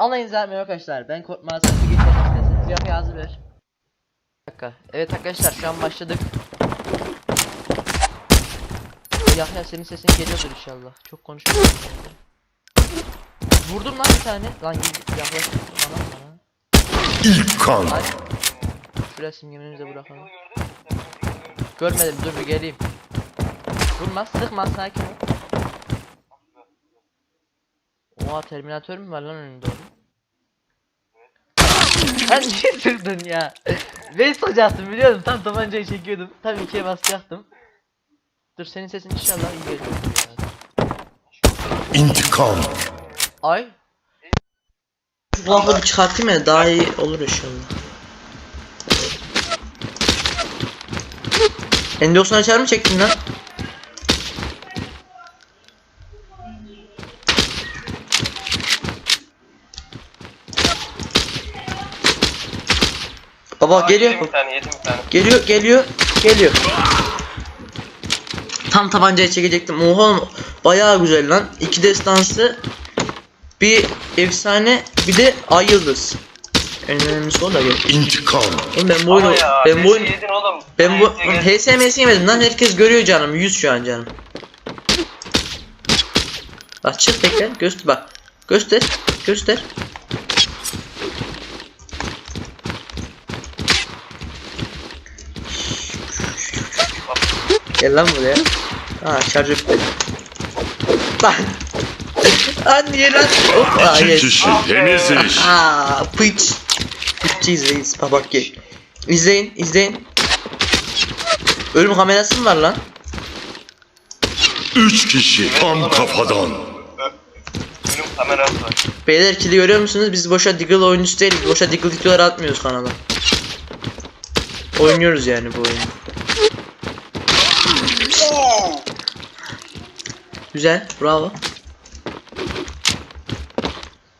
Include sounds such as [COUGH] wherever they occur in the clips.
Alayın izlemeyin arkadaşlar. Ben korkmaz. Geçelim isterseniz. Yok yazı ver. Dakika. Evet arkadaşlar şu an başladık. Yahya senin sesin geliyordur inşallah. Çok konuşuyorsun. Vurdum lan bir tane. Lan yaklaş bana bana. İlk kan. Ay. Şuraya simgemimizi bırakalım. Görmedim dur bir geleyim. Vurma sıkma sakin ol. Oha terminatör mü var lan önünde oğlum? Sen niye sürdün ya? Waste olacaktım biliyordum tam tabancayı çekiyordum. Tam ikiye basacaktım. Dur senin sesin inşallah iyi geliyor. İntikam. Ay. Şu kulaklığı bir çıkartayım ya daha iyi olur inşallah. N90 açar mı çektin lan? Baba geliyor. Yedim bir tane yedim bir tane. Geliyor, geliyor, geliyor. Tam tabancayı çekecektim. Oha oğlum, bayağı güzel lan. İki destansı, bir efsane, bir de ay yıldız. En önemlisi o da gel. İntikam. Oğlum ben bu oyunu, ya, ben bu oyunu, yedin oğlum. ben bu. HSMS yemedim lan. Herkes görüyor canım. 100 şu an canım. Bak çık bekle, göster bak. Göster, göster. Gel lan buraya. Ha şarj etmedi. Lan. Lan niye lan? Hoppa İki yes. kişi temiz iş. Aa pıç. Pıççıyız reis. Bak bak gel. İzleyin izleyin. Ölüm kamerası mı var lan? Üç kişi tam kafadan. Ölüm kamerası var. Beyler kili görüyor musunuz? Biz boşa Diggle oyuncusu değiliz. Boşa Diggle videoları atmıyoruz kanala. Oynuyoruz yani bu oyunu. Güzel, bravo.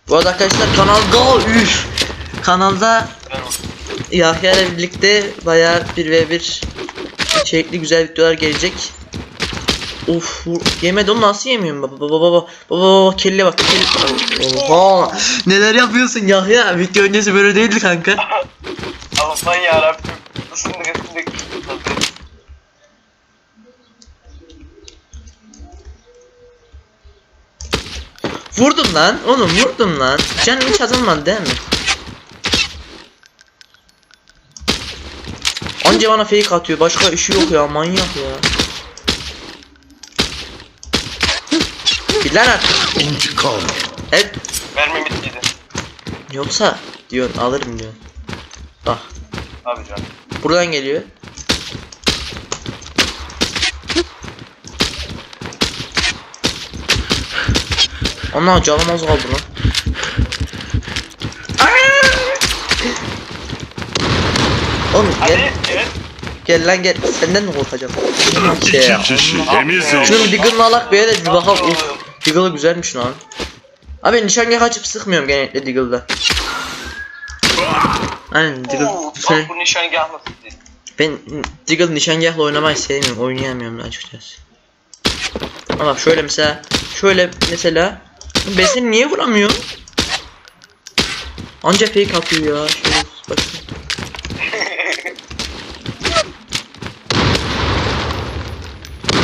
Bu arada arkadaşlar kanalda üf kanalda. Yahya ile birlikte bayağı 1v1 içerikli güzel videolar gelecek. Of yemedi onu nasıl yemiyorum baba baba baba baba baba kelle bak kelle. Oha neler yapıyorsun Yahya video öncesi böyle değildi kanka. [LAUGHS] Aman yarabbim. Isındık ısındık. Vurdum lan oğlum vurdum lan canım hiç azalmadı değil mi? Anca bana fake atıyor başka işi yok ya manyak ya. Bir lan artık. İntikam. Evet Mermi bittiydi. Yoksa diyorsun alırım diyor. Bak Abi canım. buradan geliyor. Ana canım az kaldı lan. Oğlum gel, Hadi evet. gel lan gel. Senden mi korkacağım? Şey İki ya. kişi temiz iş. Şunu bir Diggle'ını alak bir yere bir bakalım. Uf, Diggle'ı güzelmiş lan. Abi nişangah açıp sıkmıyorum genellikle Diggle'da. Aynen Diggle. Bak bu nişangah nasıl değil. Ben Diggle nişangahla oynamayı sevmiyorum. Oynayamıyorum da açıkçası. Ama şöyle mesela şöyle mesela ben seni niye vuramıyorum? Anca fake atıyor ya. Şöyle bakayım.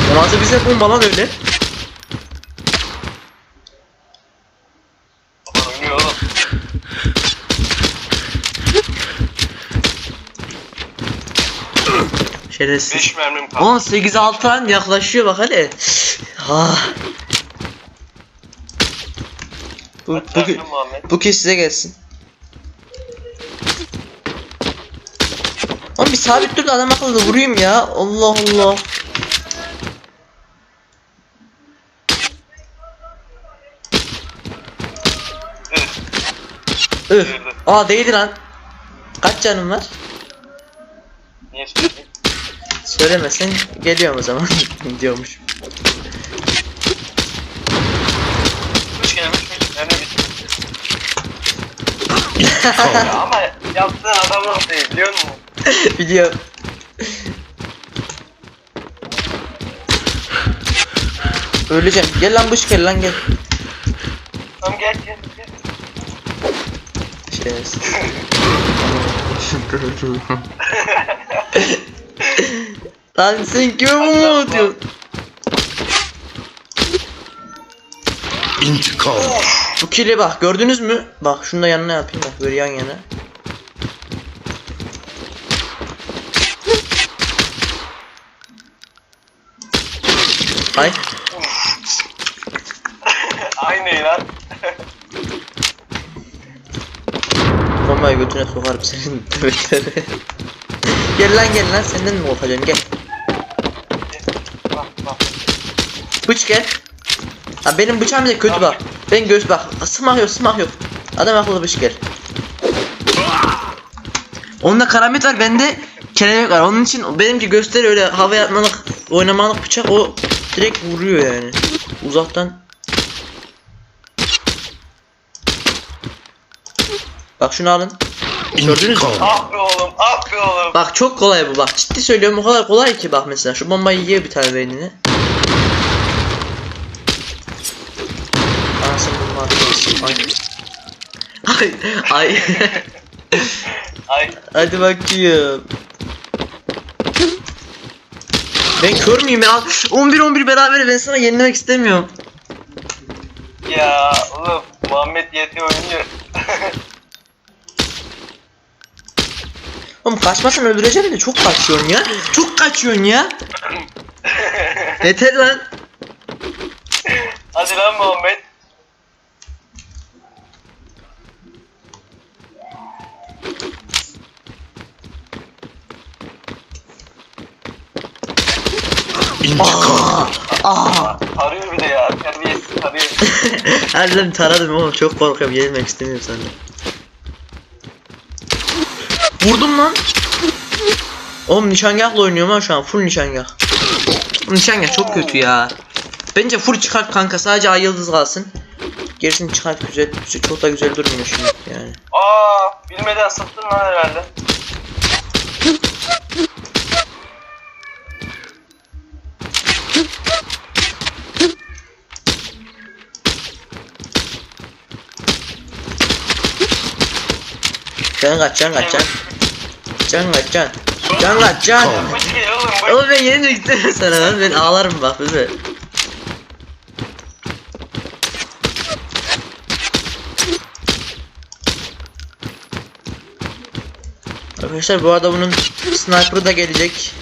Namazı bize bomba lan öyle. Şerefsiz. 5 mermim kaldı. 18 6 an yaklaşıyor bak hele. Ah. Bu, bu. Muhammed. bu kez size gelsin. Oğlum bir sabit dur da adam akıllı vurayım ya. Allah Allah. Üf. Aa değdi lan. Kaç canım var? Niye söyledin? Söylemesen geliyorum o zaman [LAUGHS] diyormuş. Üç gelmiş üç mermi bitti. Ya ama yaptığın adam değil biliyor musun? [LAUGHS] Biliyorum. Öleceğim. Gel lan bıç gel lan gel. Tamam gel gel gelsin. [LAUGHS] Lan sen kime bu mu atıyorsun? İntikam. Bu kili bak gördünüz mü? Bak şunu da yanına yapayım bak böyle yan yana. Ay Aynı lan. bombayı götüne sokarım senin [LAUGHS] tövbeleri. gel lan gel lan senden mi korkacağım gel. Bıç gel. Ha benim bıçağım bile kötü bak. Ben göz bak. Sımak yok sımak yok. Adam akıllı bıç gel. Onda karamet var bende kelebek var. Onun için benimki gösteri öyle havaya atmalık oynamalık bıçak o direkt vuruyor yani. Uzaktan. Bak şunu alın. Gördünüz mü? Ah be oğlum, ah be oğlum. Bak çok kolay bu bak. Ciddi söylüyorum o kadar kolay ki bak mesela şu bombayı yiyor bir tane beynine. Anasını bomba Ay. Ay. Ay. Ay, Hadi bakayım. Ben kör müyüm ya? 11-11 beraber ben sana yenilmek istemiyorum. ya oğlum, Muhammed yeti oynuyor. Oğlum kaçmasan öldüreceğim de çok kaçıyorsun ya. Çok kaçıyorsun ya. [LAUGHS] Yeter lan. Hadi lan Muhammed. İntikam. Aa. Arıyor bir de ya, terbiyesiz arıyor. Hadi lan taradım oğlum çok korkuyorum yenilmek istemiyorum senden. Vurdum lan. Oğlum nişangahla oynuyorum ha şu an full nişangah. Nişangah çok kötü ya. Bence full çıkart kanka sadece ay yıldız kalsın. Gerisini çıkart güzel çok da güzel durmuyor şimdi yani. Aa, bilmeden sıktın lan herhalde. Can kaç can kaç can. Can kaç can. Can kaç can. Oğlum, ben yenilmek istemiyorum sana lan ben ağlarım bak bize. Arkadaşlar bu arada bunun sniper'ı da gelecek.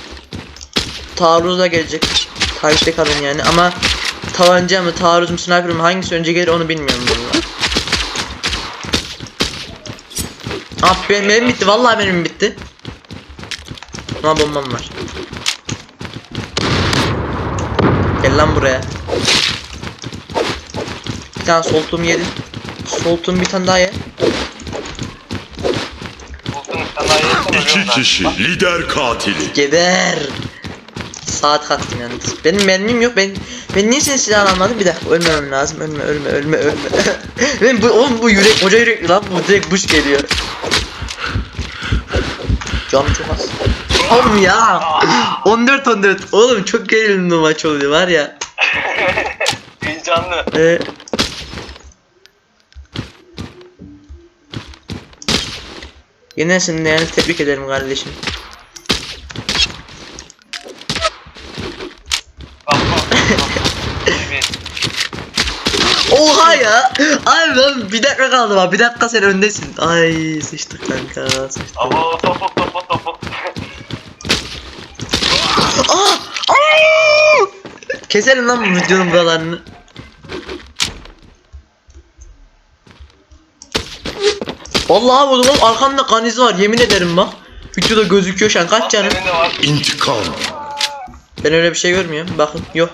Taarruzu da gelecek. Takipte kalın yani ama tabanca mı taarruz mu sniper mı hangisi önce gelir onu bilmiyorum valla. Abi benim, benim bitti vallahi benim bitti. Ama bombam var. Gel lan buraya. Bir tane soltum yedin. Soltum bir tane daha ye. İki kişi lider katili. Geber. Saat kattım yalnız. Benim mermim yok. Ben ben niye senin silahını almadım? Bir dakika ölmemem lazım. Ölme ölme ölme ölme. [LAUGHS] ben bu oğlum bu yürek koca yürekli lan bu direkt buş geliyor. Canım çok az. Oğlum ya. 14 14. Oğlum çok gerilimli maç oluyor var ya. [LAUGHS] Heyecanlı. Ee, Yenersin yani tebrik ederim kardeşim. Bak bak. Evet. Oha ya! Abi lan bir dakika kaldı bak bir dakika sen öndesin. Ay sıçtık kanka sıçtık. Abo topuk topuk topuk. Aa! Aa! Keselim lan bu videonun buralarını. Vallahi bu lan arkamda kan izi var yemin ederim bak. Videoda gözüküyor şu an kaç canım? İntikam. Ben öyle bir şey görmüyorum. Bakın yok.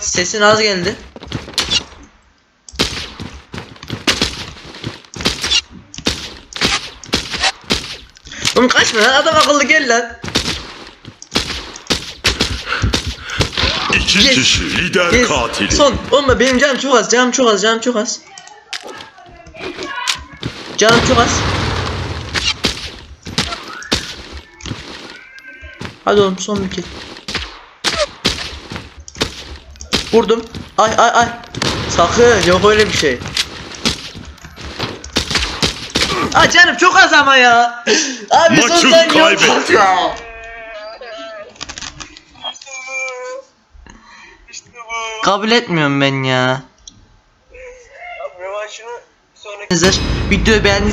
Sesin az geldi. Oğlum kaçma lan adam akıllı gel lan. İki Yes. kişi lider Yes. katili. Son. Oğlum benim canım çok az. Canım çok az. Canım çok az. Canım çok az. Hadi oğlum son bir kill. Vurdum. Ay ay ay. Sakın yok öyle bir şey. Aa canım çok az ama ya. Abi Maçı son sen yok. Ya. İşte bu. Kabul etmiyorum ben ya. Rövanşını sonraki Arkadaşlar videoyu beğendiyseniz